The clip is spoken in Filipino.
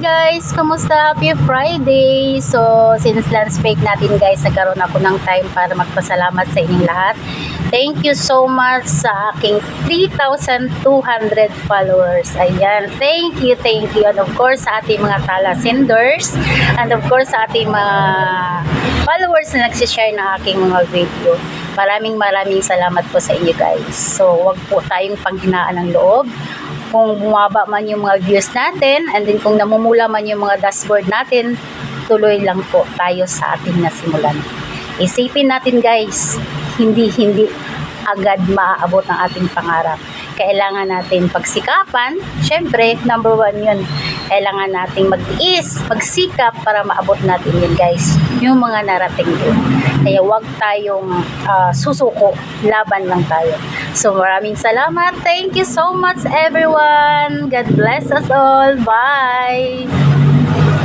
guys! Kamusta? Happy Friday! So, since lunch break natin guys, nagkaroon ako ng time para magpasalamat sa inyong lahat. Thank you so much sa aking 3,200 followers. Ayan, thank you, thank you. And of course, sa ating mga tala senders. And of course, sa ating mga followers na nagsishare ng aking mga video. Maraming maraming salamat po sa inyo guys. So, wag po tayong panghinaan ng loob kung bumaba man yung mga views natin and then kung namumula man yung mga dashboard natin, tuloy lang po tayo sa ating nasimulan. Isipin natin guys, hindi hindi agad maaabot ang ating pangarap. Kailangan natin pagsikapan, syempre, number one yun. Kailangan nating magtiis, magsikap para maabot natin yun guys. Yung mga narating doon. Kaya wag tayong ah, susuko, laban lang tayo. So maraming salamat. Thank you so much everyone. God bless us all. Bye.